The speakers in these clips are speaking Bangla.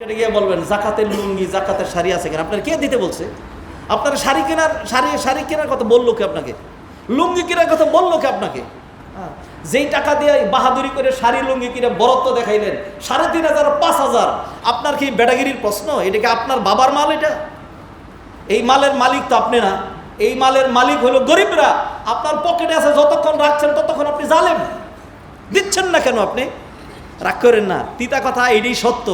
গিয়ে বলবেন জাকাতের লুঙ্গি জাকাতের শাড়ি আছে কিনা? আপনার কে দিতে বলছে? আপনার শাড়ি কেনার শাড়ি শাড়ি কেনার কথা বলল কি আপনাকে? লুঙ্গি কেনার কথা বলল কি আপনাকে? হ্যাঁ, যেই টাকা দিয়ে বাহাদুরি করে শাড়ি লুঙ্গি কিনে বরত্ব দেখাইলেন সাড়ে তিন হাজার পাঁচ হাজার আপনার কি বেটাগিরির প্রশ্ন? এটা কি আপনার বাবার মাল এটা? এই মালের মালিক তো আপনি না। এই মালের মালিক হলো গরিবরা। আপনার পকেটে আছে যতক্ষণ রাখছেন ততক্ষণ আপনি জালেম। দিচ্ছেন না কেন আপনি? রাগ করেন না। তিতা কথা এটাই সত্য।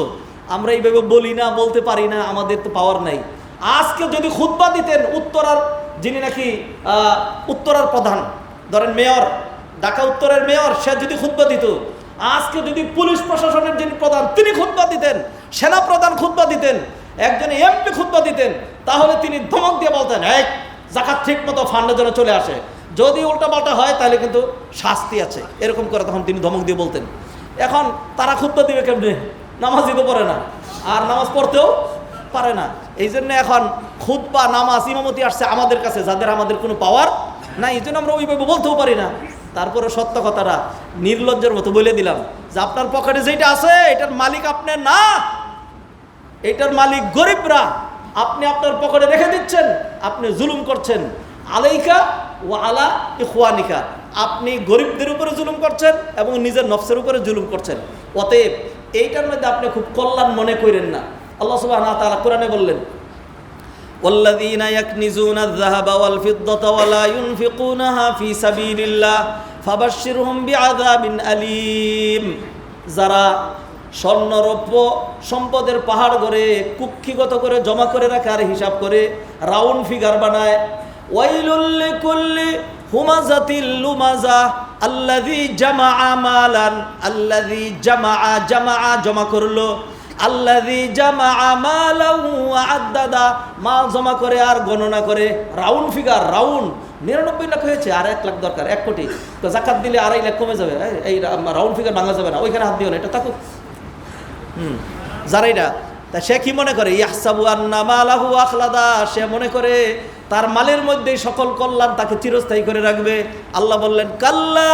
আমরা এইভাবে বলি না, বলতে পারি না, আমাদের তো পাওয়ার নাই। আজকে যদি খুতবা দিতেন উত্তরার, যিনি নাকি উত্তরার প্রধান, ধরেন মেয়র, ঢাকা উত্তরের মেয়র, সে যদি খুতবা দিত, আজকে যদি পুলিশ প্রশাসনের যিনি প্রধান, তিনি খুতবা দিতেন, সেনা প্রধান খুতবা দিতেন, একজন এমপি খুতবা দিতেন, তাহলে তিনি ধমক দিয়ে বলতেন এক জাকাত ঠিক মতো ফান্ডের জন্য চলে আসে। যদি উল্টাপাল্টা হয়, তাহলে কিন্তু শাস্তি আছে। এরকম করে তখন তিনি ধমক দিয়ে বলতেন। এখন তারা খুতবা দিবে কেমনে? নামাজ দিতে পারে না। আর নামাজ পড়তেও পারে না। এই জন্য এখন খুতবা, নামাজ, ইমামতি আসছে আমাদের কাছে, যাদের আমাদের কোনো পাওয়ার না এই জন্য আমরা ওইভাবে বলতেও পারি না। তারপরে সত্য কথাটা নির্লজ্জের মতো বলে দিলাম যে, আপনার পকেটে যেটা আছে, এটার মালিক আপনার না। এটার মালিক গরিবরা। আপনি আপনার পকেটে রেখে দিচ্ছেন, আপনি জুলুম করছেন। আলাইকা ও আলা ইখওয়ানিকা। আপনি গরিবদের উপরে জুলুম করছেন এবং নিজের নফসের উপরে জুলুম করছেন। অতএব এইটার মধ্যে আপনি খুব কল্যাণ মনে করেন না আল্লাহ সুবাহ তাআলা কোরআনে বললেন والذين يكنزون الذهب والفضة ولا ينفقونها في سبيل الله فبشرهم بعذاب أليم যারা স্বর্ণরৌপ্য সম্পদের পাহাড় করে কুক্ষিগত করে জমা করে রাখে আর হিসাব করে রাউন্ড ফিগার বানায় ওয়াইলুল কুল্লি হুমাজাতিল লুমাজা আল্লাযী জামাআ মালান, আল্লাযী জামাআ জামাআ জমা করল। মালাহু ওয়া আদ্দাদা, মাল জমা করে আর গণনা করে। Round figure, round. নিরানব্বই লাখ হয়েছে, আর এক লাখ দরকার, এক কোটি। তো জাকাত দিলে আড়াই লাখ কমে যাবে। এই- রাউন্ড ফিগার ভাঙা যাবে না। ওইখানে হাত দিও না, এটা থাকুক হুম, যারা এটা, তা সে কি মনে করে? ইয়াহসাবু আন্না মালাহু আখলাদা, সে মনে করে তার মালের মধ্যেই সকল কল্যাণ তাকে চিরস্থায়ী করে রাখবে। আল্লাহ বললেন, কাল্লা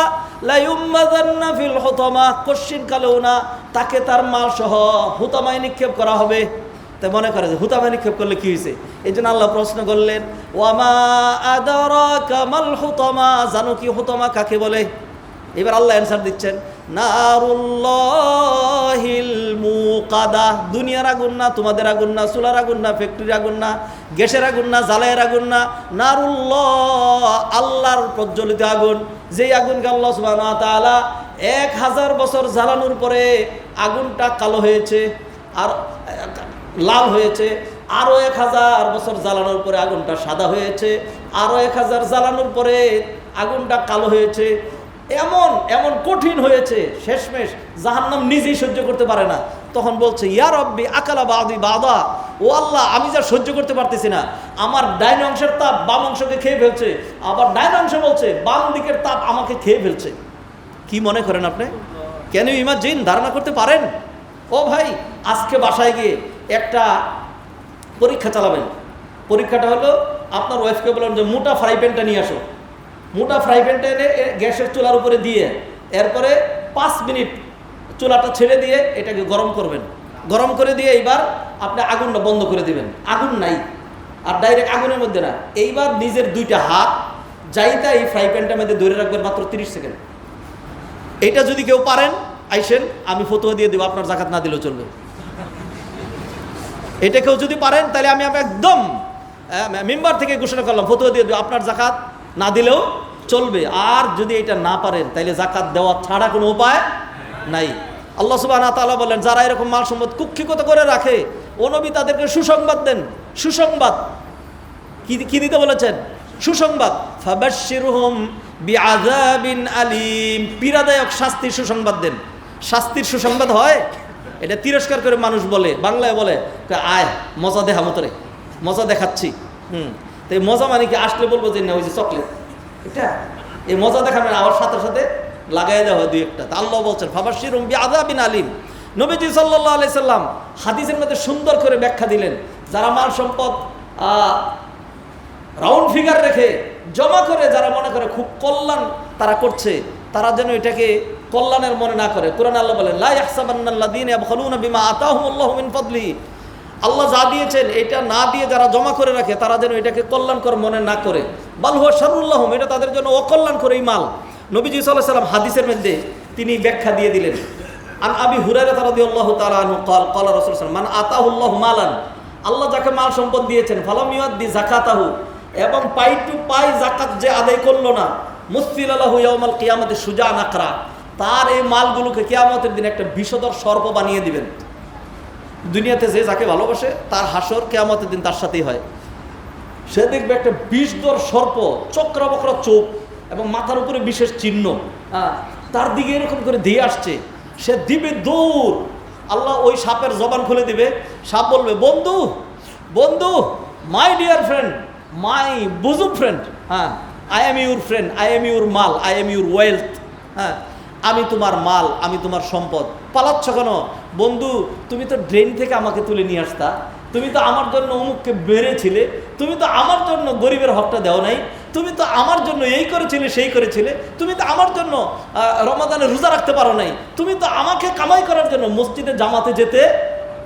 লাইউম্মাদান্না ফিল হুতামা কশ্চিন কালেও না, তাকে তার মাল সহ হুতামায় নিক্ষেপ করা হবে। তাই মনে করে যে হুতামায় নিক্ষেপ করলে কি হয়েছে? এই জন্য আল্লাহ প্রশ্ন করলেন, ওয়ামা আদারাকা মাল হুতামা জানো কি হুতমা কাকে বলে? এবার আল্লাহ অ্যান্সার দিচ্ছেন নারুল্লাহিল মুকাদা। দুনিয়ার আগুন না, তোমাদের আগুন না, চুলার আগুন না, ফ্যাক্টরির আগুন না, গ্যাসের আগুন না জ্বালায়ের আগুন না। নারুল্লাহ, আল্লাহর প্রজ্বলিত আগুন। যেই আগুনকে আল্লাহ সুবহানাহু ওয়া তাআলা এক হাজার বছর জ্বালানোর পরে আগুনটা কালো হয়েছে আর লাল হয়েছে। আরও এক হাজার বছর জ্বালানোর পরে আগুনটা সাদা হয়েছে। আরও এক হাজার জ্বালানোর পরে আগুনটা কালো হয়েছে। এমন এমন কঠিন হয়েছে, শেষমেশ জাহান্নাম নিজেই সহ্য করতে পারে না। তখন বলছে, ইয়া রব্বি, আকালা বাদি বাদা, ও আল্লাহ, আমি যা সহ্য করতে পারতেছি না। আমার ডাইন অংশের তাপ বাম অংশকে খেয়ে ফেলছে, আবার ডাইন অংশ বলছে, বাম দিকের তাপ আমাকে খেয়ে ফেলছে। কি মনে করেন আপনি? কেন ইমাজিন, ধারণা করতে পারেন? ও ভাই, আজকে বাসায় গিয়ে একটা পরীক্ষা চালাবেন। পরীক্ষাটা হলো, আপনার ওয়াইফকে বললেন যে, মোটা ফ্রাই প্যানটা নিয়ে আসো। মোটা ফ্রাই প্যানটা এনে গ্যাসের চুলার উপরে দিয়ে, এরপরে পাঁচ মিনিট চুলাটা ছেড়ে দিয়ে এটাকে গরম করবেন। গরম করে দিয়ে এইবার আপনি আগুনটা বন্ধ করে দিবেন। আগুন নাই, আর ডাইরেক্ট আগুনের মধ্যে না। এইবার নিজের দুইটা হাত, যাইতা এই ফ্রাই প্যানটার মধ্যে ধরে রাখবেন মাত্র তিরিশ সেকেন্ড। এটা যদি কেউ পারেন, আইসেন, আমি ফতুয়া দিয়ে দেবো, আপনার জাকাত না দিলেও চলবে। এটা কেউ যদি পারেন, তাহলে আমি একদম মেম্বার থেকে ঘোষণা করলাম, ফতুয়া দিয়ে দেবো, আপনার জাকাত না দিলেও চলবে। আর যদি এটা না পারেন, তাইলে জাকাত দেওয়া ছাড়া কোনো উপায় নাই। আল্লাহ সুবাহ তাআলা বলেন, যারা এরকম মাল সম্পদ কুক্ষিগত করে রাখে, ও নবী তাদেরকে সুসংবাদ দেন। সুসংবাদ। কি কি দিতে বলেছেন? সুসংবাদ। ফাবাশশিরহুম বিআযাবিন আলিম। পীড়াদায়ক শাস্তির সুসংবাদ দেন। শাস্তির সুসংবাদ হয়? এটা তিরস্কার করে মানুষ বলে, বাংলায় বলে, আয়, মজা দেখা মতরে মজা দেখাচ্ছি। হুম। তো এই মজা মানে কি? আসলে বলব যে না, ওই যে চকলেট। এটা? এই মজা দেখানোর আবার সাথে সাথে লাগাই দেওয়া হয় দুই একটা। তা আল্লাহ বলছেন ফাবার ফাবাশশিরহুম বিআযাবিন আলিম। নবীজি সাল্লাল্লাহু আলাইহি সাল্লাম হাদিসের মধ্যে সুন্দর করে ব্যাখ্যা দিলেন, যারা মাল সম্পদ রাউন্ড ফিগার রেখে জমা করে, যারা মনে করে খুব কল্যাণ তারা করছে, তারা যেন এটাকে কল্যাণের মনে না করে। কোরআন আল্লাহ বলেন, লা ইয়াহসাবান্নাল্লাযীনা ইয়াবখালুনা বিমা আতাহুমুল্লাহু মিন ফাদলিহি। আল্লাহ যা দিয়েছেন এটা না দিয়ে যারা জমা করে রাখে তারা যেন এটাকে কল্যাণকর মনে না করে বাল হুয়া শারুল্লাহম এটা তাদের জন্য অকল্যাণ করে এই মাল নবীজি সাল্লাহ সাল্লাম হাদিসের মধ্যে তিনি ব্যাখ্যা দিয়ে দিলেন আন আবি হুরায়রা রাদিয়াল্লাহু তাআলা আনহু قال قال রাসূল সাল্লাল্লাহু মান আতাহুল্লাহু মালান আল্লাহ যাকে মাল সম্পদ দিয়েছেন ফালাম ইউদ্দি যাকাতাহু এবং পাই টু পাই যাকাত যে আদায় করলো না মুসফিল আলাহু ইয়াউমাল কিয়ামতে সুজা নাকরা তার এই মালগুলোকে কিয়ামতের দিন একটা বিষধর সর্প বানিয়ে দিবেন দুনিয়াতে যে যাকে ভালোবাসে, তার হাসর কেয়ামতের দিন তার সাথেই হয়। সে দেখবে একটা বিষদর সর্প চক্র বক্র চোখ এবং মাথার উপরে বিশেষ চিহ্ন। তার দিকে এরকম করে দিয়ে আসছে। সে দিবে দৌড়। আল্লাহ ওই সাপের জবান খুলে দিবে। সাপ বলবে, বন্ধু বন্ধু my dear friend my bosom friend হ্যাঁ I am your friend I am your মাল আই এম ইউর ওয়েলথ হ্যাঁ আমি তোমার মাল, আমি তোমার সম্পদ। পালাচ্ছ কেন? বন্ধু, তুমি তো ড্রেন থেকে আমাকে তুলে নিয়ে আসতা। তুমি তো আমার জন্য অমুককে বেড়েছিলে তুমি তো আমার জন্য গরিবের হকটা দেও নাই। তুমি তো আমার জন্য এই করেছিলে, সেই করেছিলে। তুমি তো আমার জন্য রমাদানে রোজা রাখতে পারো নাই। তুমি তো আমাকে কামাই করার জন্য মসজিদে, জামাতে যেতে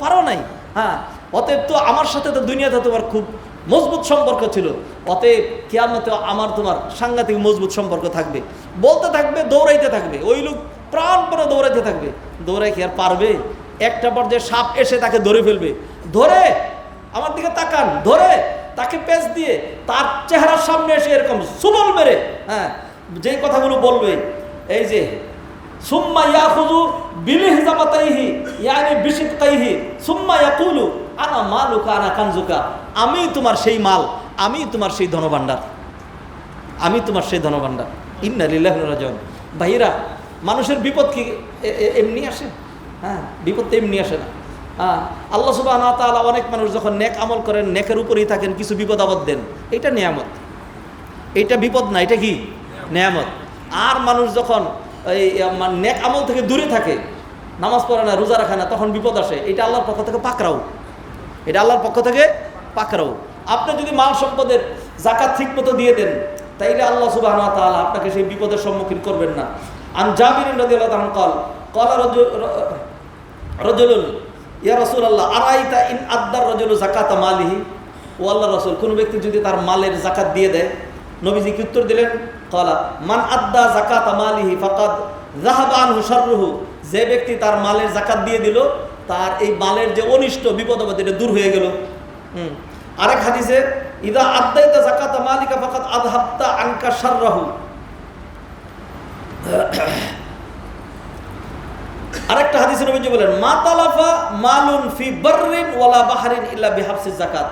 পারো নাই। হ্যাঁ অতএব তো আমার সাথে তো দুনিয়াতে তোমার খুব মজবুত সম্পর্ক ছিল। অতএব কেয়ামতে আমার তোমার সাংঘাতিক মজবুত সম্পর্ক থাকবে। বলতে থাকবে, দৌড়াইতে থাকবে। ওই লোক প্রাণপণে দৌড়াইতে থাকবে। দৌড়াই কি আর পারবে? একটা পর্যায়ে সাপ এসে তাকে ধরে ফেলবে। ধরে, আমার দিকে তাকান, ধরে, তাকে পেঁচ দিয়ে তার চেহারার সামনে এসে এরকম সুবল মেরে হ্যাঁ যেই কথাগুলো বলবে, এই যে, সুম্মা ইয়াখুযু বিলিহজামাতাইহি ইয়ানি বিশিদকাইহি, সুম্মা ইয়াকুলু, আনা মালুকা, আনা কানজুকা, আমি তোমার সেই মাল, আমি তোমার সেই ধনভাণ্ডার, আমি তোমার সেই ধনভাণ্ডার, ইন্না লিল্লাহি ওয়া রাজিউন। ভাইরা মানুষের বিপদ কি? এমনি আসে? হ্যাঁ বিপদ তো এমনি আসে না। হ্যাঁ আল্লাহ সুবহানাহু ওয়া তাআলা অনেক মানুষ যখন নেক আমল করেন, নেকের উপরেই থাকেন, কিছু বিপদ আপদ দেন, এটা নিয়ামত। এটা বিপদ না, এটা কি? নেয়ামত। আর মানুষ যখন এই নেক আমল থেকে দূরে থাকে, নামাজ পড়ে না, রোজা রাখে না, তখন বিপদ আসে। এটা আল্লাহর পক্ষ থেকে পাকড়াও। এটা আল্লাহর পক্ষ থেকে পাকড়াও। আপনি যদি মাল সম্পদের জাকাত ঠিক মতো দিয়ে দেন, তাইলে আল্লাহ সুবাহ তাআলা আপনাকে সেই বিপদের সম্মুখীন করবেন না। আন জাবির রাদিয়াল্লাহু তাআলা কল কলা রজুলুন ইয়া রাসূলুল্লাহ আরাইতা ইন আদ্দার রজুলু যাকাতা মালিহি ও আল্লাহ রসুল, কোনো ব্যক্তি যদি তার মালের জাকাত দিয়ে দেয়? নবীজি কি উত্তর দিলেন? কলা মান আদ্দা জাকাত মালিহি ফাকাদ জাহাবান হুসারুহু যে ব্যক্তি তার মালের জাকাত দিয়ে দিল, তার এই মালের যে অনিষ্ট, বিপদ আপদ, এটা দূর হয়ে গেল। হুম। আরেক হাদিসে, ইদা আদ্দাইতা জাকাত মালিকা ফাকাদ আদহাত্তা আনকা শাররাহু। আরেকটা হাদিসে নবীজি বলেন, মা তালাফা মালুন ফি বাররিন ওয়ালা বাহারিন ইল্লা বিহাবসিস জাকাত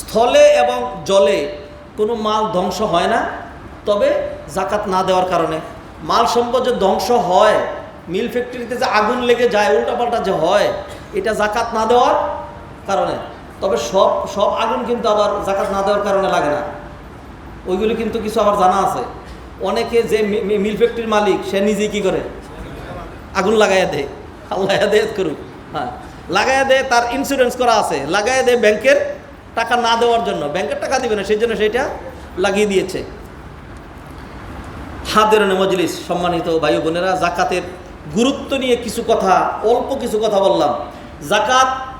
স্থলে এবং জলে কোনো মাল ধ্বংস হয় না, তবে জাকাত না দেওয়ার কারণে। মাল সম্পদ যে ধ্বংস হয়, মিল ফ্যাক্টরিতে যে আগুন লেগে যায়, উল্টাপাল্টা যে হয়, এটা জাকাত না দেওয়ার কারণে। তবে সব সব আগুন কিন্তু আবার জাকাত না দেওয়ার কারণে লাগে না। ওইগুলি কিন্তু কিছু আবার জানা আছে। অনেকে যে মিল ফ্যাক্টরির মালিক, সে নিজেই কি করে? আগুন লাগাইয়া দেয়। আল্লাহ দেয় করুক। হ্যাঁ। লাগাইয়া দেয়, তার ইন্স্যুরেন্স করা আছে। লাগাইয়া দেয় ব্যাংকের টাকা না দেওয়ার জন্য। ব্যাংকের টাকা দিবে না, সেই জন্য সেইটা লাগিয়ে দিয়েছে। হাদের মজলিস, সম্মানিত ভাই বোনেরা, জাকাতের গুরুত্ব নিয়ে কিছু কথা, অল্প কিছু কথা বললাম। জাকাত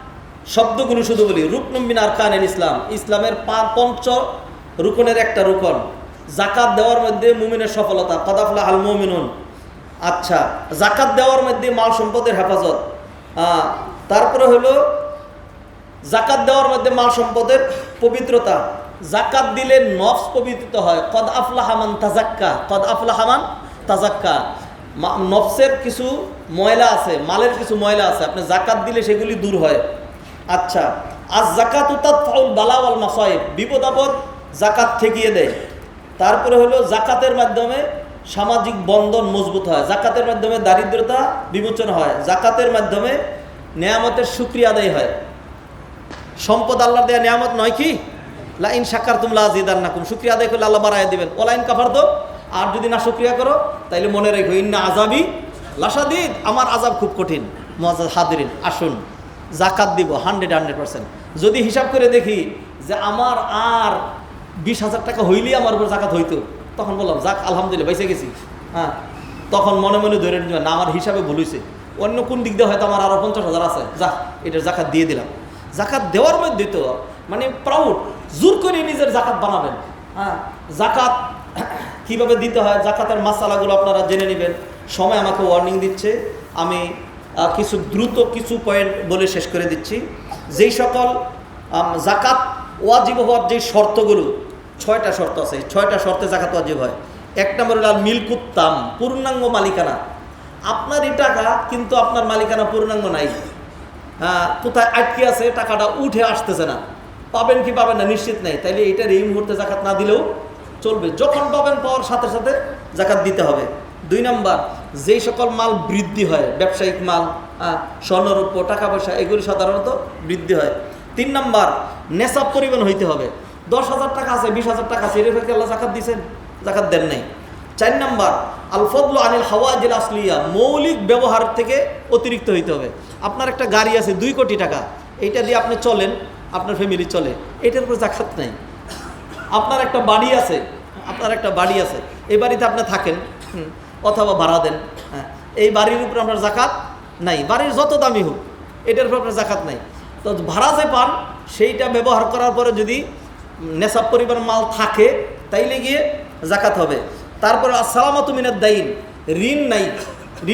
শব্দগুলো শুধু বলি। রুকনুম্বিন আরকানের ইসলাম। ইসলামের পঞ্চ রুকনের একটা রুকন। জাকাত দেওয়ার মধ্যে মুমিনের সফলতা। কদাফলা আল মুমিনুন। আচ্ছা জাকাত দেওয়ার মধ্যে মাল সম্পদের হেফাজত। তারপরে হলো, জাকাত দেওয়ার মধ্যে মাল সম্পদের পবিত্রতা। জাকাত দিলে নফস পবিত্রিত হয়। কদ আফলা হামান তাজাক্কা। কদ আফলা হামান তাজাক্কা। নফসের কিছু ময়লা আছে, মালের কিছু ময়লা আছে। আপনি জাকাত দিলে সেগুলি দূর হয়। আচ্ছা আজ জাকাত উতাত ফাউল বালাওয়াল মাসাইব। বিপদ আপদ জাকাত ঠেকিয়ে দেয়। তারপরে হলো জাকাতের মাধ্যমে সামাজিক বন্ধন মজবুত হয়। জাকাতের মাধ্যমে দারিদ্রতা বিমোচন হয়। জাকাতের মাধ্যমে নেয়ামতের সুক্রিয়া আদায় হয়। সম্পদ আল্লাহর দেয়া নিয়ামত নয় কি? লাইন সাকার তুমলা আজিদার নাকুম শুক্রিয়া আদায় করলে আল্লাহ বাড়াই দিবেন। ওলাইন কাফার দো আর যদি না শুক্রিয়া করো, তাইলে মনে রেখো, ইন্না আজাবি লাসাদিদ আমার আজাব খুব কঠিন। মজাদ হাদিরিন, আসুন। জাকাত দিব, হান্ড্রেড হান্ড্রেড পার্সেন্ট। যদি হিসাব করে দেখি যে আমার আর বিশ হাজার টাকা হইলেই আমার উপর জাকাত হইতো। তখন বললাম, যাক, আলহামদুলিল্লাহ, বেঁচে গেছি। হ্যাঁ তখন মনে মনে ধরে নিবে না, আমার হিসাবে ভুল হয়েছে অন্য কোন দিক দিয়ে হয়তো আমার আরও পঞ্চাশ হাজার আছে। যা এটা জাকাত দিয়ে দিলাম। জাকাত দেওয়ার মধ্যে তো মানে প্রাউড জোর করে নিজের জাকাত বানাবেন। হ্যাঁ জাকাত কীভাবে দিতে হয়, জাকাতের মাসালাগুলো আপনারা জেনে নেবেন। সময় আমাকে ওয়ার্নিং দিচ্ছে। আমি কিছু দ্রুত কিছু পয়েন্ট বলে শেষ করে দিচ্ছি। যেই সকল জাকাত ওয়াজিব হওয়ার যে শর্তগুলো ছয়টা শর্ত আছে ছয়টা শর্তে জাকাত ওয়াজিব হয়। এক নম্বর হল মিল্কুত্তাম পূর্ণাঙ্গ মালিকানা। আপনার এই টাকা কিন্তু আপনার মালিকানা পূর্ণাঙ্গ নাই। হ্যাঁ, কোথায় আটকে আছে টাকাটা উঠে আসতেছে না। পাবেন কি পাবেন না নিশ্চিত নেই। তাইলে এটার এই মুহূর্তে জাকাত না দিলেও চলবে। যখন পাবেন পাওয়ার সাথে সাথে জাকাত দিতে হবে। দুই নাম্বার যেই সকল মাল বৃদ্ধি হয় ব্যবসায়িক মাল স্বর্ণরূপ্য টাকা পয়সা এগুলি সাধারণত বৃদ্ধি হয়। তিন নাম্বার নেশাব পরিমাণ হইতে হবে। দশ হাজার টাকা আছে, বিশ হাজার টাকা আছে, এর আল্লাহ জাকাত দিয়েছেন জাকাত দেন নাই। চার নাম্বার আল ফদলু আনিল হাওয়াজিল আসলিয়া, মৌলিক ব্যবহার থেকে অতিরিক্ত হইতে হবে। আপনার একটা গাড়ি আছে দুই কোটি টাকা, এইটা দিয়ে আপনি চলেন, আপনার ফ্যামিলি চলে। এটার উপর জাকাত নাই। আপনার একটা বাড়ি আছে, আপনার একটা বাড়ি আছে, এই বাড়িতে আপনি থাকেন অথবা ভাড়া দেন হ্যাঁ এই বাড়ির উপর আপনার জাকাত নাই। বাড়ির যত দামি হোক, এটার উপর আপনার জাকাত নাই। তো ভাড়া যে পান, সেইটা ব্যবহার করার পরে যদি নেশাব পরিমাণ মাল থাকে, তাইলে গিয়ে জাকাত হবে। তারপরে আসসালামাতু মিনাদ দাইন, ঋণ নাই,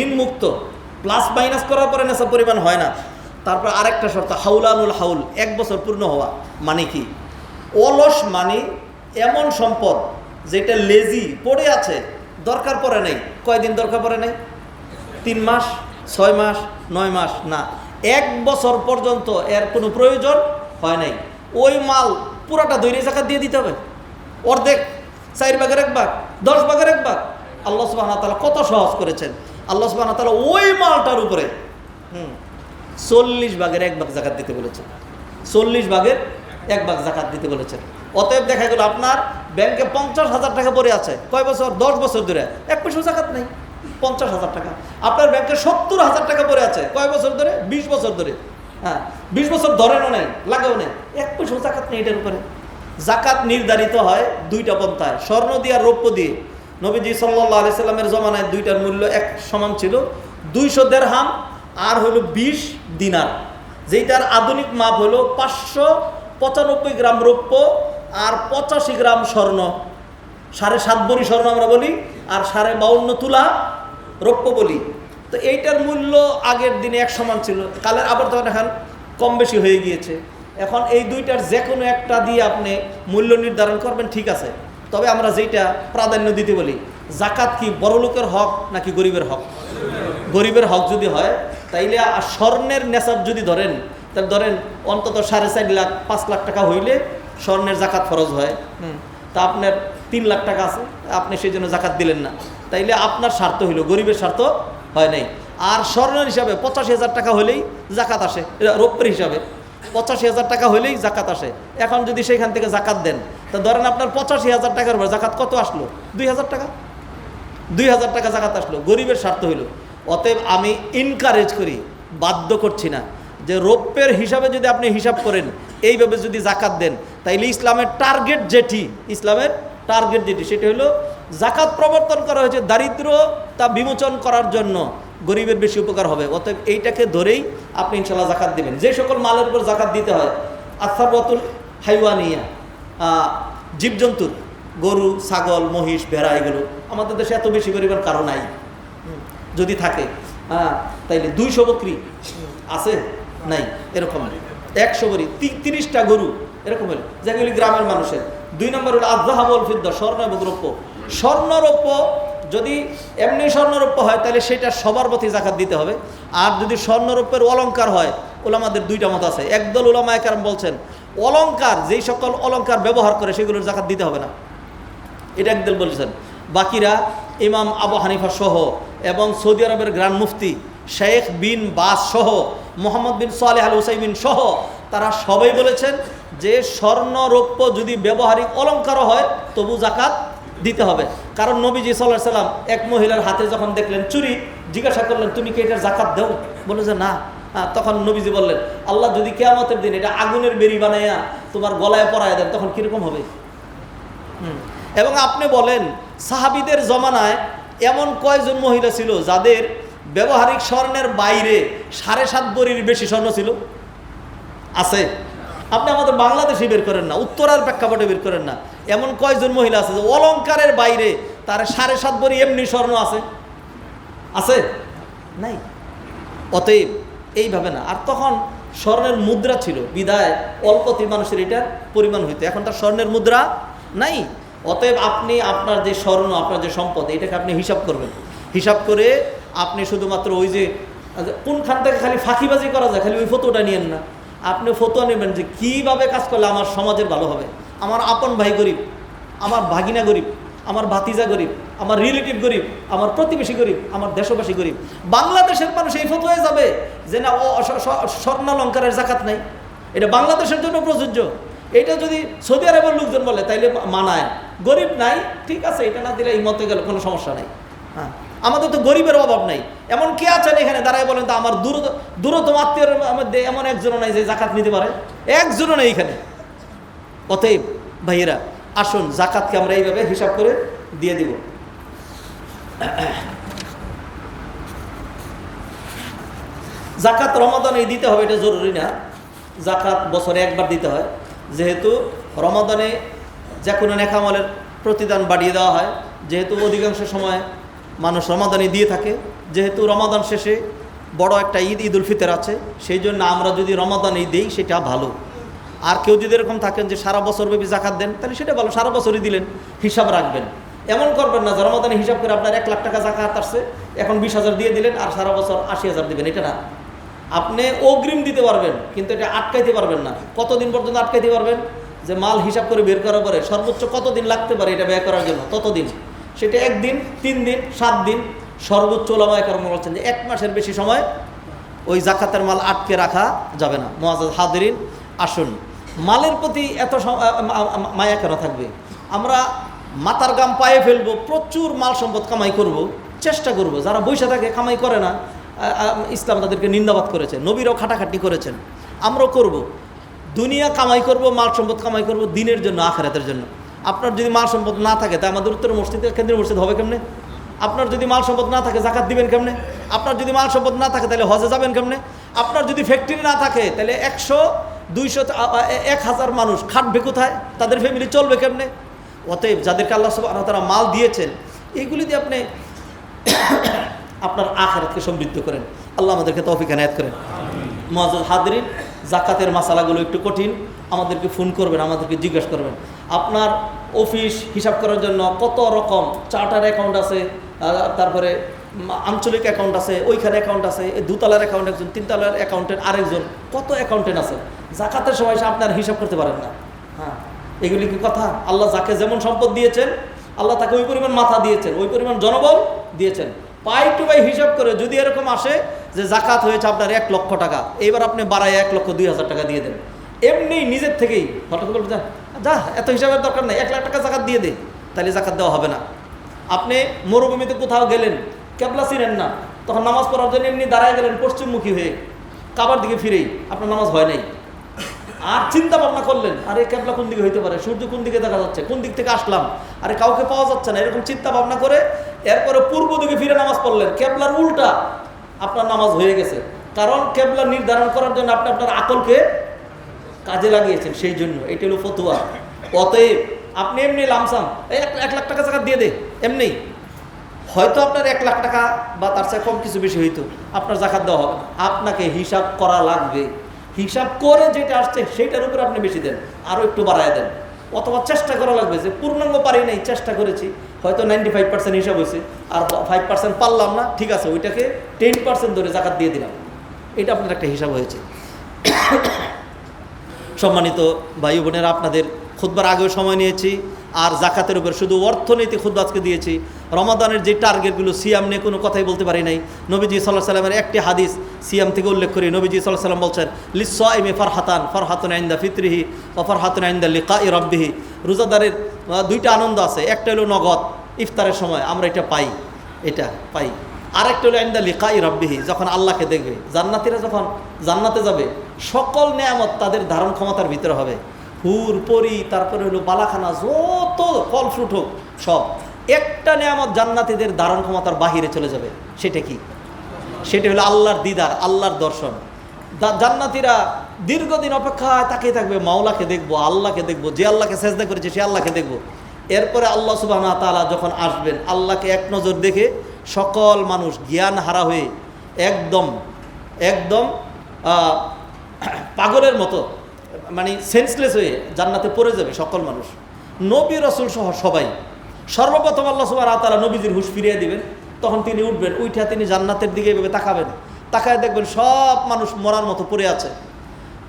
ঋণ মুক্ত প্লাস মাইনাস করার পরে নেশাব পরিমাণ হয় না। তারপর আরেকটা শর্ত, হাউলানুল হাউল, এক বছর পূর্ণ হওয়া মানে কি? অলস মানে এমন সম্পদ যেটা লেজি পড়ে আছে, দরকার পড়ে নাই। কয়দিন দরকার পড়ে নাই? তিন মাস, ছয় মাস, নয় মাস, না। এক বছর পর্যন্ত এর কোনো প্রয়োজন হয় নাই। ওই মাল পুরাটা দৈরি জাকাত দিয়ে দিতে হবে। অর্ধেক, চার ভাগের এক ভাগ, দশ ভাগের এক ভাগ। আল্লাহ সুবাহ তালা কত সহজ করেছেন। আল্লাহ সুবাহ তালা ওই মালটার উপরে, হুম, চল্লিশ ভাগের এক ভাগ জাকাত দিতে বলেছেন। চল্লিশ ভাগের এক ভাগ জাকাত দিতে বলেছেন। অতএব দেখা গেল আপনার ব্যাংকে পঞ্চাশ হাজার টাকা পড়ে আছে। কয় বছর? দশ বছর ধরে। এক পয়সা জাকাত নেই। পঞ্চাশ হাজার টাকা। আপনার ব্যাংকে সত্তর হাজার টাকা পড়ে আছে। কয় বছর ধরে? বিশ বছর ধরে। হ্যাঁ বিশ বছর ধরেনও নেই, লাগেও নেই। এক পয়সা জাকাত নেই এটার উপরে। জাকাত নির্ধারিত হয় দুইটা পন্থায়, স্বর্ণ দিয়ে আর রৌপ্য দিয়ে। নবীজি সাল্লাহ আলি সাল্লামের জমানায় দুইটার মূল্য এক সমান ছিল, দুইশো দেড়হাম আর হলো বিশ দিনার। যেটার আধুনিক মাপ হলো পাঁচশো পঁচানব্বই গ্রাম রৌপ্য আর পঁচাশি গ্রাম স্বর্ণ। সাড়ে সাত বড়ি স্বর্ণ আমরা বলি, আর সাড়ে বাউন্ন তুলা রৌপ্য বলি। তো এইটার মূল্য আগের দিনে এক সমান ছিল, কালের আবার এখন কম বেশি হয়ে গিয়েছে। এখন এই দুইটার যে কোনো একটা দিয়ে আপনি মূল্য নির্ধারণ করবেন ঠিক আছে। তবে আমরা যেটা প্রাধান্য দিতে বলি জাকাত কি বড় লোকের হক নাকি গরিবের হক? গরিবের হক যদি হয় তাইলে আর স্বর্ণের নেশাব যদি ধরেন তাহলে ধরেন অন্তত সাড়ে চার লাখ পাঁচ লাখ টাকা হইলে স্বর্ণের জাকাত ফরজ হয়। হুম। তা আপনার তিন লাখ টাকা আছে আপনি সেই জন্য জাকাত দিলেন না। তাইলে আপনার স্বার্থ হইল গরিবের স্বার্থ হয় নাই। আর স্বর্ণের হিসাবে পঁচাশি হাজার টাকা হলেই জাকাত আসে এটা রৌপ্যের হিসাবে। পঁচাশি হাজার টাকা হলেই জাকাত আসে। এখন যদি সেখান থেকে জাকাত দেন, তা ধরেন আপনার পঁচাশি হাজার টাকার উপর জাকাত কত আসলো? দুই হাজার টাকা। দুই হাজার টাকা জাকাত আসলো, গরিবের স্বার্থ হইল। অতএব আমি ইনকারেজ করি, বাধ্য করছি না যে রৌপ্যের হিসাবে যদি আপনি হিসাব করেন, এইভাবে যদি জাকাত দেন, তাইলে ইসলামের টার্গেট যেটি, ইসলামের টার্গেট যেটি, সেটি হলো জাকাত প্রবর্তন করা হয়েছে দারিদ্রতা বিমোচন করার জন্য। গরিবের বেশি উপকার হবে। অতএব এইটাকে ধরেই আপনি ইনশাল্লাহ জাকাত দিবেন। যে সকল মালের উপর জাকাত দিতে হয় আসারবতুল হাইওয়ানিয়া জীবজন্তুর, গরু, ছাগল, মহিষ, ভেড়া, এগুলো, আমাদের দেশে এত বেশি গরিবের কারও নাই। যদি থাকে হ্যাঁ তাইলে দুইশো বকরি আছে? নাই, এরকম একশো বরি তিরিশটা গরু, এরকম হলো যেগুলি গ্রামের মানুষের। দুই নম্বর হলো আজহাবল ফিদ্দা স্বর্ণ এবং রৌপ্য স্বর্ণরৌপ্য যদি এমনি স্বর্ণরৌপ্য হয়, তাহলে সেটা সবার প্রতি জাকাত দিতে হবে। আর যদি স্বর্ণরৌপ্যের অলঙ্কার হয়, ওলামাদের দুইটা মত আছে। একদল ওলামা একরাম বলছেন অলঙ্কার যেই সকল অলঙ্কার ব্যবহার করে, সেগুলোর জাকাত দিতে হবে না। এটা একদল বলেছেন। বাকিরা ইমাম আবু হানিফা সহ এবং সৌদি আরবের গ্রান্ড মুফতি শেখ বিন বাস সহ, মোহাম্মদ বিন সালেহ আল হুসাইবিন সহ, তারা সবাই বলেছেন যে স্বর্ণ রৌপ্য যদি ব্যবহারিক অলঙ্কারও হয়, তবু জাকাত দিতে হবে। কারণ নবীজি সাল্লাহ সাল্লাম এক মহিলার হাতে যখন দেখলেন চুরি জিজ্ঞাসা করলেন তুমি কি এটার জাকাত দেও? বলে যে না। হ্যাঁ, তখন নবীজি বললেন আল্লাহ যদি কেয়ামতের দিন এটা আগুনের বেরি বানাইয়া তোমার গলায় পরায় দেন তখন কীরকম হবে। এবং আপনি বলেন সাহাবিদের জমানায় এমন কয়জন মহিলা ছিল যাদের ব্যবহারিক স্বর্ণের বাইরে সাড়ে সাত বড়ির বেশি স্বর্ণ ছিল? আছে? আপনি আমাদের বাংলাদেশে বের করেন না, উত্তরার প্রেক্ষাপটে বের করেন না। এমন কয়জন মহিলা আছে যে অলঙ্কারের বাইরে তার সাড়ে সাত বড়ি এমনি স্বর্ণ আছে? আছে? নাই। অতএব এইভাবে না। আর তখন স্বর্ণের মুদ্রা ছিল, বিদায় অল্পতি মানুষের এটার পরিমাণ হইতো। এখন তার স্বর্ণের মুদ্রা নাই। অতএব আপনি আপনার যে স্বর্ণ, আপনার যে সম্পদ, এটাকে আপনি হিসাব করবেন। হিসাব করে আপনি শুধুমাত্র ওই যে কোনখান থেকে খালি ফাঁকিবাজি করা যায়? খালি ওই ফটোটা নিয়েন না। আপনি ফটো নেবেন যে কীভাবে কাজ করলে আমার সমাজের ভালো হবে? আমার আপন ভাই গরিব, আমার ভাগিনা গরিব, আমার ভাতিজা গরিব, আমার রিলেটিভ গরিব, আমার প্রতিবেশী গরিব, আমার দেশবাসী গরিব। বাংলাদেশের মানুষ এই ফটো হয়ে যাবে যে না, ও স্বর্ণালঙ্কারের জাকাত নাই। এটা বাংলাদেশের জন্য প্রযোজ্য। এটা যদি সৌদি আরবের লোকজন বলে, তাইলে মানায়। গরিব নাই, ঠিক আছে, এটা না দিলে এই মতে গেলে কোনো সমস্যা নাই। হ্যাঁ। আমাদের তো গরিবের অভাব নাই। এমন কে আছেন এখানে? দাঁড়ায় বলেন তো, আমার দূর দূরতম আত্মীয়ের মধ্যে এমন একজনও নাই যে জাকাত নিতে পারে। একজনও নেই এখানে। অতএব ভাইয়েরা, আসুন, জাকাতকে আমরা এইভাবে হিসাব করে দিয়ে দিব। জাকাত রমাদানে দিতে হবে, এটা জরুরি না। জাকাত বছরে একবার দিতে হয়। যেহেতু রমাদানে যে কোনো নেকামলের প্রতিদান বাড়িয়ে দেওয়া হয়, যেহেতু অধিকাংশ সময় মানুষ রমাদানে দিয়ে থাকে। যেহেতু রমাদান শেষে বড় একটা ঈদ ঈদ উল ফিতর আছে, সেই জন্য আমরা যদি রমাদানে দিই, সেটা ভালো। আর কেউ যদি এরকম থাকেন যে সারা বছর ব্যাপী জাকাত দেন, তাহলে সেটা ভালো, সারা বছরই দিলেন, হিসাব রাখবেন। এমন করবেন না যে রমাদানে হিসাব করে আপনার এক লাখ টাকা জাকাত আসছে, এখন বিশ হাজার দিয়ে দিলেন আর সারা বছর আশি হাজার দিবেন, এটা না। আপনি অগ্রিম দিতে পারবেন, কিন্তু এটা আটকাইতে পারবেন না। কতদিন পর্যন্ত আটকাইতে পারবেন? যে মাল হিসাব করে বের করার পরে সর্বোচ্চ কতদিন লাগতে পারে এটা ব্যয় করার জন্য? ততদিন। সেটা একদিন, তিন দিন, সাত দিন সর্বোচ্চ ওলামায় কর্ম বলছেন যে এক মাসের বেশি সময় ওই জাকাতের মাল আটকে রাখা যাবে না। মোয়াজ হাদিরিন, আসুন। মালের প্রতি এত মায়া কেন থাকবে? আমরা মাতার গাম পায়ে ফেলব, প্রচুর মাল সম্পদ কামাই করব, চেষ্টা করব। যারা বৈশা থাকে, কামাই করে না ইসলাম তাদেরকে নিন্দাবাদ করেছে, নবীরাও খাটাখাটি করেছেন। আমরাও করব। দুনিয়া কামাই করব, মাল সম্পদ কামাই করব, দিনের জন্য, আখেরাতের জন্য। আপনার যদি মাল সম্পদ না থাকে, তা আমাদের উত্তর মসজিদে, কেন্দ্রীয় মসজিদ হবে কেমনে? আপনার যদি মাল সম্পদ না থাকে, জাকাত দিবেন কেমনে? আপনার যদি মাল সম্পদ না থাকে, তাহলে হজে যাবেন কেমনে? আপনার যদি ফ্যাক্টরি না থাকে, তাহলে একশো, দুইশো এক হাজার মানুষ খাটবে কোথায়? তাদের ফ্যামিলি চলবে কেমনে? অতএব যাদেরকে আল্লাহ সব তারা মাল দিয়েছেন এইগুলি দিয়ে আপনি আপনার আখেরাতকে সমৃদ্ধ করেন। আল্লাহ আমাদেরকে তৌফিক এনায়ত করেন। মহাজ হাদরিন, জাকাতের মশালাগুলো একটু কঠিন আমাদেরকে ফোন করবেন, আমাদেরকে জিজ্ঞেস করবেন। আপনার অফিস হিসাব করার জন্য কত রকম চার্টার অ্যাকাউন্ট আছে তারপরে আঞ্চলিক অ্যাকাউন্ট আছে, ওইখানে অ্যাকাউন্ট আছে দুতলার অ্যাকাউন্ট একজন, তিনতলার অ্যাকাউন্টেন্ট আরেকজন, কত অ্যাকাউন্টেন্ট আছে? জাকাতের সময় এসে আপনার হিসাব করতে পারেন না। হ্যাঁ এগুলি কি কথা? আল্লাহ যাকে যেমন সম্পদ দিয়েছেন, আল্লাহ তাকে ওই পরিমাণ মাথা দিয়েছেন, ওই পরিমাণ জনবল দিয়েছেন। পাই টু পাই হিসাব করে যদি এরকম আসে যে জাকাত হয়েছে আপনার এক লক্ষ টাকা, এইবার আপনি বাড়ায় এক লক্ষ দুই হাজার টাকা দিয়ে দেন। এমনি নিজের থেকেই। হঠাৎ বলবে, যা। যা এত হিসাবের দরকার নেই। এক লাখ টাকা জাকাত দিয়ে দে তাহলে জাকাত দেওয়া হবে না। আপনি মরুভূমিতে কোথাও গেলেন ক্যাবলা ছিলেন না তখন নামাজ পড়ার জন্য এমনি দাঁড়ায় গেলেন পশ্চিমমুখী হয়ে কাবার দিকে ফিরেই আপনার নামাজ হয় নাই। আর চিন্তা ভাবনা করলেন আরে ক্যাবলা কোন দিকে হইতে পারে সূর্য কোন দিকে দেখা যাচ্ছে কোন দিক থেকে আসলাম আরে কাউকে পাওয়া যাচ্ছে না এরকম চিন্তা ভাবনা করে এরপরে পূর্ব দিকে ফিরে নামাজ পড়লেন। ক্যাবলার উল্টা আপনার নামাজ হয়ে গেছে। কারণ ক্যাবলা নির্ধারণ করার জন্য আপনি আপনার আকলকে কাজে লাগিয়েছেন সেই জন্য। এটা হলো ফতুয়া। অতএব আপনি এমনি লামসাম। এক লাখ টাকা জায়গা দিয়ে দে, এমনি। হয়তো আপনার এক লাখ টাকা বা তার চেয়ে কম কিছু বেশি হইতো, আপনার জাকাত দেওয়া হবে আপনাকে হিসাব করা লাগবে। হিসাব করে যেটা আসছে সেটার উপরে আপনি বেশি দেন, আরও একটু বাড়ায় দেন। অথবা চেষ্টা করা লাগবে যে পূর্ণাঙ্গ পারি নাই, চেষ্টা করেছি। হয়তো নাইনটি ফাইভ পার্সেন্ট হিসাব হয়েছে, আর ফাইভ পার্সেন্ট পারলাম না, ঠিক আছে, ওইটাকে টেন পার্সেন্ট ধরে জাকাত দিয়ে দিলাম। এটা আপনার একটা হিসাব হয়েছে। সম্মানিত ভাই বোনেরা, আপনাদের খুদ্বার আগেও সময় নিয়েছি, আর জাকাতের উপর শুধু অর্থনীতি খুদ্ দিয়েছি। রমাদানের যে টার্গেটগুলো সিয়াম নিয়ে কোনো কথাই বলতে পারি নাই। নবীজি সাল্লাহ সাল্লামের একটি হাদিস সিয়াম থেকে উল্লেখ করি। নবীজি সাল্লাহ সাল্লাম বলছেন লিস ইমে ফারহাতান, ফারহাতুন আইন্দা ফিতরিহি ও ফারহাতুন আইন্দা লিকা ই রোজাদারের দুইটা আনন্দ আছে। একটা হলো নগদ, ইফতারের সময় আমরা এটা পাই এটা পাই। আরেকটা হলো আইন্দা লিকা ই রব্বিহি, যখন আল্লাহকে দেখবে। জান্নাতিরা যখন জান্নাতে যাবে সকল নেয়ামত তাদের ধারণ ক্ষমতার ভিতরে হবে। হুর, পরি, তারপরে হলো বালাখানা যত ফল ফ্রুট হোক, সব। একটা নিয়ামত জান্নাতীদের ধারণ ক্ষমতার বাহিরে চলে যাবে, সেটা কি? সেটা হলো আল্লাহর দিদার, আল্লাহর দর্শন। জান্নাতীরা দীর্ঘদিন অপেক্ষায় তাকিয়ে থাকবে, মাওলাকে দেখব, আল্লাহকে দেখব, যে আল্লাহকে সেজদা করেছে, সে আল্লাহকে দেখব। এরপরে আল্লাহ সুবাহ তাআলা যখন আসবেন, আল্লাহকে এক নজর দেখে সকল মানুষ জ্ঞান হারা হয়ে একদম একদম পাগলের মতো মানে সেন্সলেস হয়ে জান্নাতে পড়ে যাবে সকল মানুষ। নবী রসুল সহ সবাই। সর্বপ্রথম আল্লাহ সুবাহ তালা নবীজির হুশ ফিরিয়ে দিবেন। তখন তিনি উঠবেন উঠে তিনি জান্নাতের দিকে এভাবে তাকাবেন। তাকায় দেখবেন সব মানুষ মরার মতো পড়ে আছে।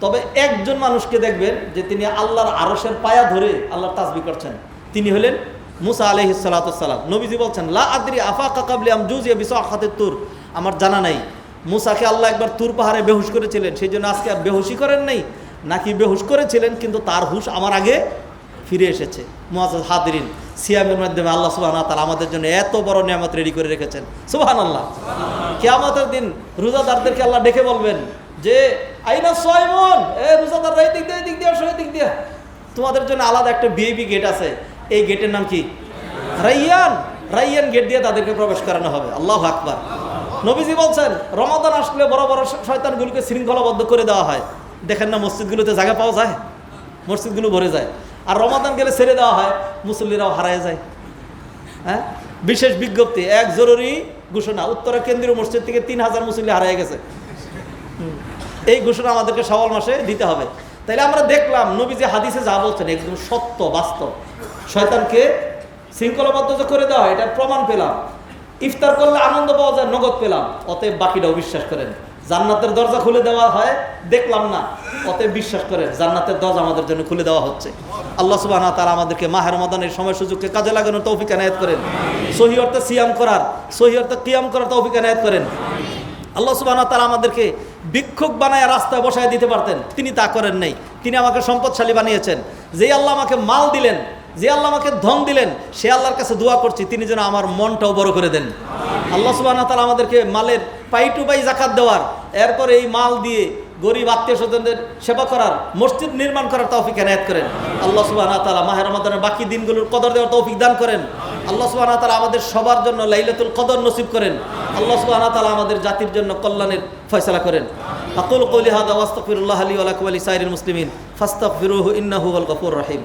তবে একজন মানুষকে দেখবেন যে তিনি আল্লাহর আরসের পায়া ধরে আল্লাহর তাজবি করছেন। তিনি হলেন মুসা আলহি সালাতাম নবীজি বলছেন, লা আদ্রি আফা কাকাবলি আম জুজিয়া বিশ আখাতের তুর। আমার জানা নাই। মুসাকে আল্লাহ একবার তুর পাহাড়ে বেহুশ করেছিলেন। সেই জন্য আজকে আর বেহুশি করেন নাই, নাকি বেহুশ করেছিলেন, কিন্তু তার হুশ আমার আগে ফিরে এসেছে। মুআজ হাদিরিন সিয়ামের মাধ্যমে আল্লাহ সুবাহ তালা আমাদের জন্য এত বড় নিয়ামত রেডি করে রেখেছেন। সুবাহান আল্লাহ কেয়ামতের দিন রোজাদারদেরকে আল্লাহ ডেকে বলবেন যে, আইনা সয়মন এ রোজাদার, এই দিক দিয়ে দিক দিয়ে আসো দিক দিয়ে। তোমাদের জন্য আলাদা একটা বিএবি গেট আছে। এই গেটের নাম কি? রাইয়ান। রাইয়ান গেট দিয়ে তাদেরকে প্রবেশ করানো হবে। আল্লাহ আকবার। নবীজি বলছেন, রমাদান আসলে বড় বড় শয়তানগুলোকে শৃঙ্খলাবদ্ধ করে দেওয়া হয়। দেখেন না, মসজিদগুলোতে জায়গা পাওয়া যায়? মসজিদগুলো ভরে যায়। আর রমাদান গেলে ছেড়ে দেওয়া হয়, মুসল্লিরাও হারায় যায়। হ্যাঁ? বিশেষ বিজ্ঞপ্তি, এক জরুরি ঘোষণা, উত্তরা কেন্দ্রীয় মসজিদ থেকে তিন হাজার মুসল্লি হারিয়ে গেছে। এই ঘোষণা আমাদেরকে সওয়াল মাসে দিতে হবে। তাইলে আমরা দেখলাম নবী যে হাদিসে যা বলছেন, একদম সত্য, বাস্তব। শয়তানকে শৃঙ্খলাবদ্ধ করে দেওয়া হয়, এটার প্রমাণ পেলাম। ইফতার করলে আনন্দ পাওয়া যায়, নগদ পেলাম। অতএব বাকিটাও বিশ্বাস করেন। জান্নাতের দরজা খুলে দেওয়া হয়, দেখলাম না। অতএব বিশ্বাস করেন, জান্নাতের দরজা আমাদের জন্য খুলে দেওয়া হচ্ছে। আল্লাহ সুবাহ তারা আমাদেরকে মাহের মদানের সময় সুযোগকে কাজে লাগানোর তৌফিক এনায়ত করেন। সহি অর্থে সিয়াম করার, সহি অর্থে কিয়াম করার তৌফিক এনায়ত করেন। আল্লাহ সুবাহ তারা আমাদেরকে বিক্ষোভ বানায় রাস্তায় বসায় দিতে পারতেন। তিনি তা করেন নাই। তিনি আমাকে সম্পদশালী বানিয়েছেন। যেই আল্লাহ আমাকে মাল দিলেন যে আল্লাহ আমাকে ধন দিলেন, সে আল্লাহর কাছে দোয়া করছি, তিনি যেন আমার মনটাও বড় করে দেন। আল্লাহ সুবাহ তালা আমাদেরকে মালের পাই টু পাই জাকাত দেওয়ার, এরপরে এই মাল দিয়ে গরিব আত্মীয় স্বজনদের সেবা করার, মসজিদ নির্মাণ করার তৌফিক এনায়ত করেন। আল্লাহ সুবাহ তালা মাহের রমাদানের বাকি দিনগুলোর কদর দেওয়ার তৌফিক দান করেন। আল্লাহ সুবাহ তালা আমাদের সবার জন্য লাইলাতুল কদর নসিব করেন। আল্লাহ সুবাহ তালা আমাদের জাতির জন্য কল্যাণের ফয়সলা করেন। আকুল কৌলি হাদা ওয়াস্তাগফিরুল্লাহ আলী ওয়া লিসাইরিল মুসলিমিন ফাস্তাগফিরুহু ইন্নাহু হুয়াল গফুর রহিম।